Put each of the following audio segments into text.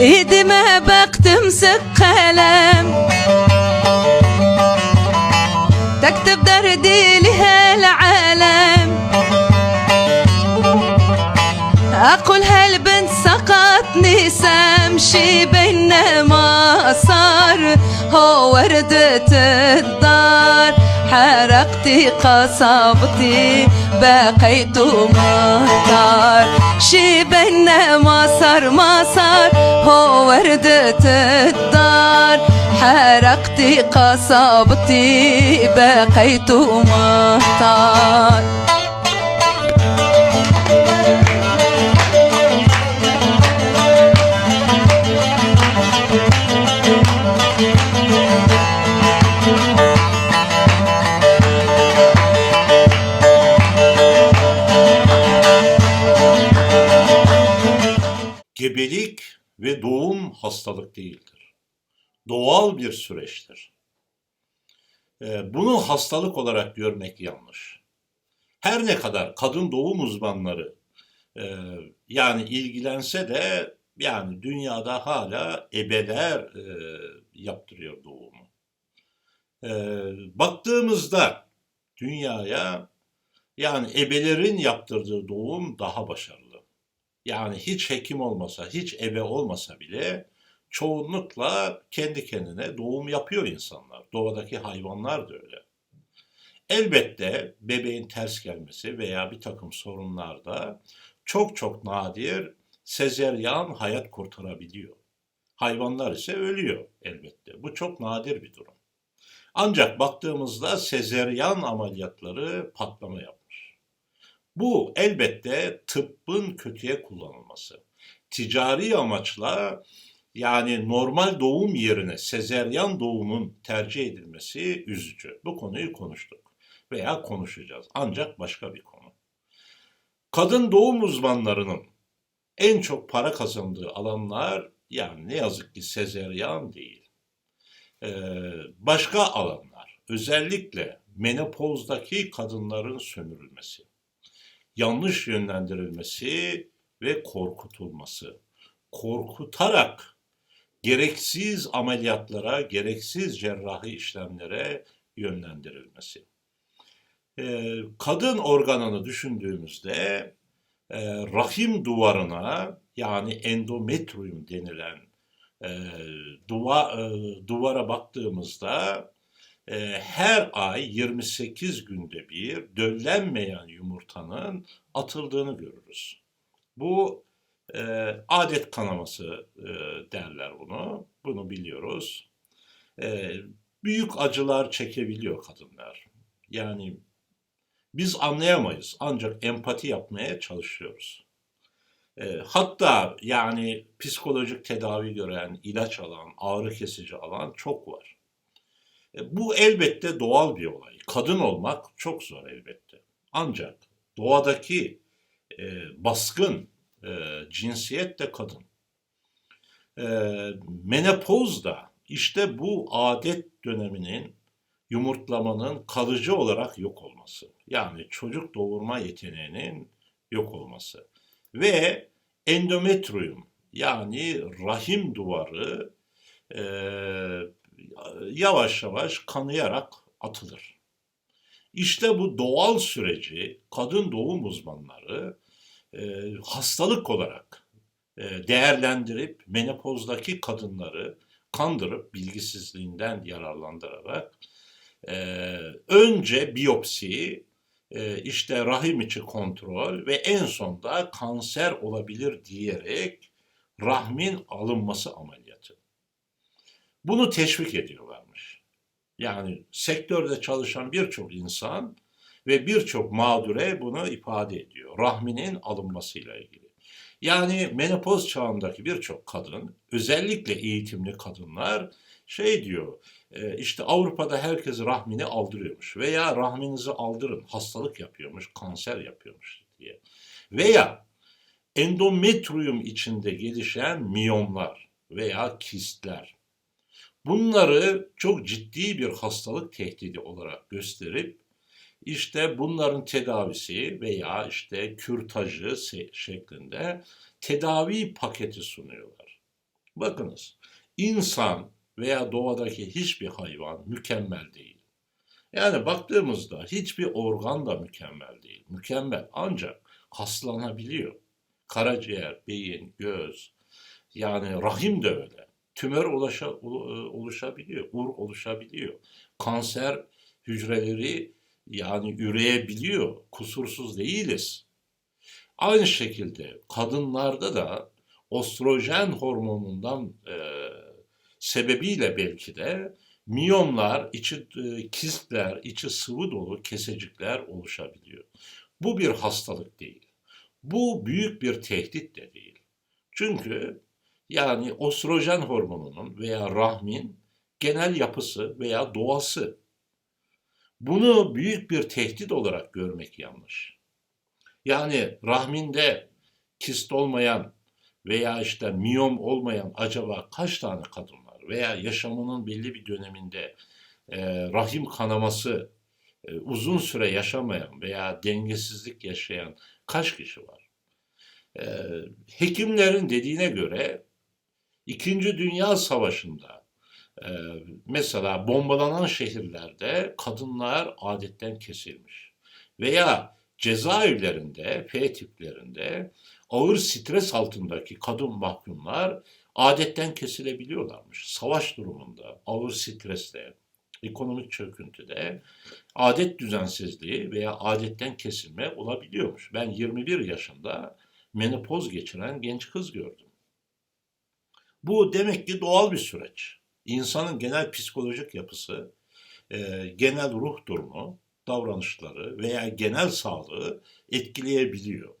ايدي ما بق تمسك قلم تكتب دردي لها العالم. أقول هالبنت سقطني؟ سام شي بينا ما صار. هو وردة الدار. حرقتي قصبتي بقيت مهتار. شي بينا ما صار ما صار هو وردة الدار حرقتي قصبتي بقيت مطر ve doğum hastalık değildir. Doğal bir süreçtir. Ee, Bunu hastalık olarak görmek yanlış. Her ne kadar kadın doğum uzmanları e, yani ilgilense de yani dünyada hala ebeler e, yaptırıyor doğumu. E, Baktığımızda dünyaya yani ebelerin yaptırdığı doğum daha başarılı. Yani hiç hekim olmasa, hiç ebe olmasa bile çoğunlukla kendi kendine doğum yapıyor insanlar. Doğadaki hayvanlar da öyle. Elbette bebeğin ters gelmesi veya bir takım sorunlarda çok çok nadir sezeryan hayat kurtarabiliyor. Hayvanlar ise ölüyor elbette. Bu çok nadir bir durum. Ancak baktığımızda sezeryan ameliyatları patlama yapmış. Bu elbette tıbbın kötüye kullanılması. Ticari amaçla yani normal doğum yerine sezeryan doğumun tercih edilmesi üzücü. Bu konuyu konuştuk veya konuşacağız. Ancak başka bir konu. Kadın doğum uzmanlarının en çok para kazandığı alanlar yani ne yazık ki sezeryan değil. Ee, başka alanlar özellikle menopozdaki kadınların sömürülmesi yanlış yönlendirilmesi ve korkutulması. Korkutarak gereksiz ameliyatlara, gereksiz cerrahi işlemlere yönlendirilmesi. Ee, kadın organını düşündüğümüzde e, rahim duvarına yani endometrium denilen e, e, duvara baktığımızda her ay 28 günde bir döllenmeyen yumurtanın atıldığını görürüz. Bu e, adet kanaması e, derler bunu. Bunu biliyoruz. E, büyük acılar çekebiliyor kadınlar. Yani biz anlayamayız ancak empati yapmaya çalışıyoruz. E, hatta yani psikolojik tedavi gören, ilaç alan, ağrı kesici alan çok var. E, Bu elbette doğal bir olay. Kadın olmak çok zor elbette. Ancak doğadaki e, baskın e, cinsiyet de kadın. E, menopoz da işte bu adet döneminin yumurtlamanın kalıcı olarak yok olması. Yani çocuk doğurma yeteneğinin yok olması. Ve endometrium yani rahim duvarı e, yavaş yavaş kanayarak atılır. İşte bu doğal süreci kadın doğum uzmanları e, hastalık olarak e, değerlendirip menopozdaki kadınları kandırıp bilgisizliğinden yararlandırarak e, önce biyopsi, e, işte rahim içi kontrol ve en sonda kanser olabilir diyerek rahmin alınması ameliyatı. Bunu teşvik ediyorlarmış. Yani sektörde çalışan birçok insan ve birçok mağdure bunu ifade ediyor. Rahminin alınmasıyla ilgili. Yani menopoz çağındaki birçok kadın, özellikle eğitimli kadınlar şey diyor, e, işte Avrupa'da herkes rahmini aldırıyormuş veya rahminizi aldırın, hastalık yapıyormuş, kanser yapıyormuş diye. Veya endometrium içinde gelişen miyomlar veya kistler. Bunları çok ciddi bir hastalık tehdidi olarak gösterip işte bunların tedavisi veya işte kürtajı şeklinde tedavi paketi sunuyorlar. Bakınız, insan veya doğadaki hiçbir hayvan mükemmel değil. Yani baktığımızda hiçbir organ da mükemmel değil. Mükemmel ancak hastalanabiliyor. Karaciğer, beyin, göz, yani rahim de öyle. Tümör ulaşa, ulu- oluşabiliyor, ur oluşabiliyor. Kanser hücreleri yani üreyebiliyor. Kusursuz değiliz. Aynı şekilde kadınlarda da ostrojen hormonundan e, sebebiyle belki de miyomlar, içi e, kistler, içi sıvı dolu kesecikler oluşabiliyor. Bu bir hastalık değil. Bu büyük bir tehdit de değil. Çünkü yani ostrojen hormonunun veya rahmin genel yapısı veya doğası. Bunu büyük bir tehdit olarak görmek yanlış. Yani rahminde kist olmayan veya işte miyom olmayan acaba kaç tane kadın var? Veya yaşamının belli bir döneminde e, rahim kanaması e, uzun süre yaşamayan veya dengesizlik yaşayan kaç kişi var? E, hekimlerin dediğine göre İkinci Dünya Savaşı'nda e, mesela bombalanan şehirlerde kadınlar adetten kesilmiş. Veya cezaevlerinde, F tiplerinde ağır stres altındaki kadın mahkumlar adetten kesilebiliyorlarmış. Savaş durumunda, ağır stresle, ekonomik çöküntüde adet düzensizliği veya adetten kesilme olabiliyormuş. Ben 21 yaşında menopoz geçiren genç kız gördüm. Bu demek ki doğal bir süreç. İnsanın genel psikolojik yapısı, e, genel ruh durumu, davranışları veya genel sağlığı etkileyebiliyor.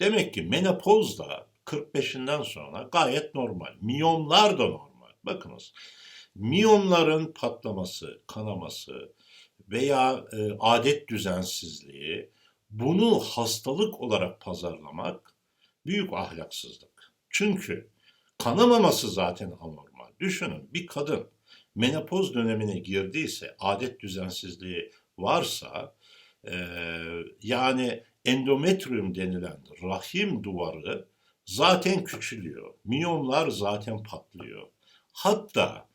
Demek ki menopoz da 45'inden sonra gayet normal. Miyomlar da normal. Bakınız miyomların patlaması, kanaması veya e, adet düzensizliği bunu hastalık olarak pazarlamak büyük ahlaksızlık. Çünkü kanamaması zaten anormal. Düşünün bir kadın menopoz dönemine girdiyse, adet düzensizliği varsa e, yani endometrium denilen rahim duvarı zaten küçülüyor. Miyomlar zaten patlıyor. Hatta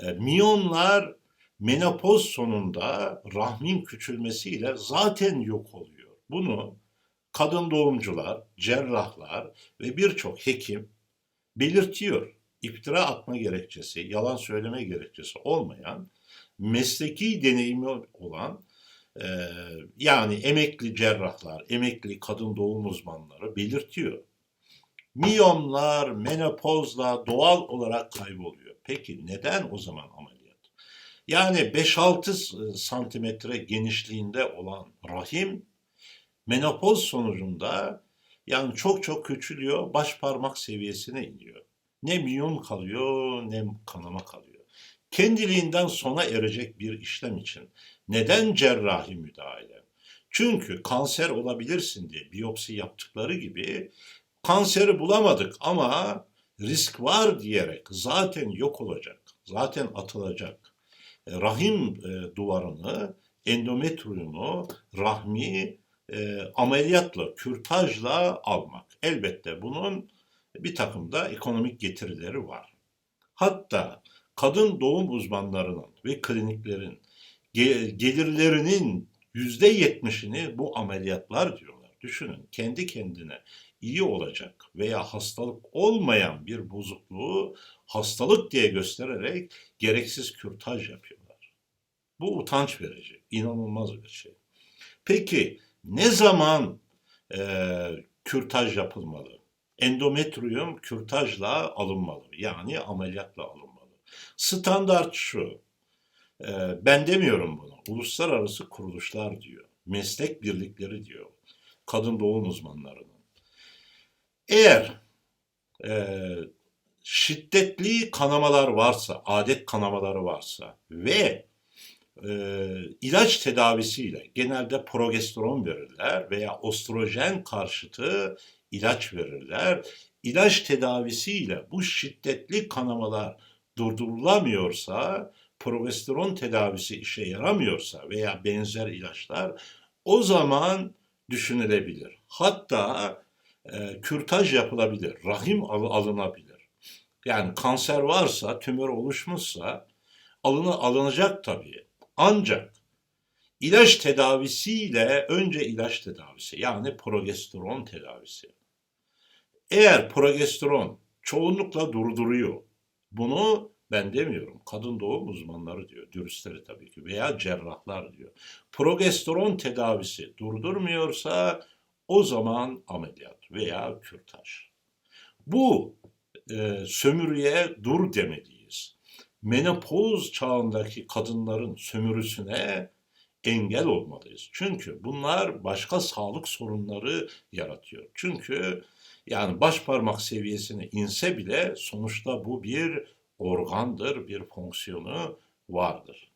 e, miyomlar menopoz sonunda rahmin küçülmesiyle zaten yok oluyor. Bunu kadın doğumcular, cerrahlar ve birçok hekim belirtiyor. İftira atma gerekçesi, yalan söyleme gerekçesi olmayan, mesleki deneyimi olan e, yani emekli cerrahlar, emekli kadın doğum uzmanları belirtiyor. Miyomlar menopozla doğal olarak kayboluyor. Peki neden o zaman ameliyat? Yani 5-6 santimetre genişliğinde olan rahim menopoz sonucunda yani çok çok küçülüyor, baş parmak seviyesine iniyor. Ne miyom kalıyor ne kanama kalıyor. Kendiliğinden sona erecek bir işlem için neden cerrahi müdahale? Çünkü kanser olabilirsin diye biyopsi yaptıkları gibi kanseri bulamadık ama risk var diyerek zaten yok olacak, zaten atılacak. E, Rahim e, duvarını, endometriyumu, rahmi e, ameliyatla, kürtajla almak. Elbette bunun bir takım da ekonomik getirileri var. Hatta kadın doğum uzmanlarının ve kliniklerin ge- gelirlerinin yüzde yetmişini bu ameliyatlar diyorlar. Düşünün kendi kendine iyi olacak veya hastalık olmayan bir bozukluğu hastalık diye göstererek gereksiz kürtaj yapıyorlar. Bu utanç verici, inanılmaz bir şey. Peki ne zaman e, kürtaj yapılmalı? Endometriyum kürtajla alınmalı. Yani ameliyatla alınmalı. Standart şu. e, ben demiyorum bunu. Uluslararası kuruluşlar diyor. Meslek birlikleri diyor. Kadın doğum uzmanlarının. Eğer e, şiddetli kanamalar varsa, adet kanamaları varsa ve e, ilaç tedavisiyle genelde progesteron verirler veya ostrojen karşıtı ilaç verirler. İlaç tedavisiyle bu şiddetli kanamalar durdurulamıyorsa, progesteron tedavisi işe yaramıyorsa veya benzer ilaçlar o zaman düşünülebilir. Hatta e, kürtaj yapılabilir, rahim al- alınabilir. Yani kanser varsa, tümör oluşmuşsa alını alınacak tabii. Ancak ilaç tedavisiyle önce ilaç tedavisi yani progesteron tedavisi. Eğer progesteron çoğunlukla durduruyor. Bunu ben demiyorum. Kadın doğum uzmanları diyor. Dürüstleri tabii ki veya cerrahlar diyor. Progesteron tedavisi durdurmuyorsa o zaman ameliyat veya kürtaj. Bu e, sömürüye dur demeliyiz. Menopoz çağındaki kadınların sömürüsüne engel olmalıyız. Çünkü bunlar başka sağlık sorunları yaratıyor. Çünkü yani baş parmak seviyesine inse bile sonuçta bu bir organdır, bir fonksiyonu vardır.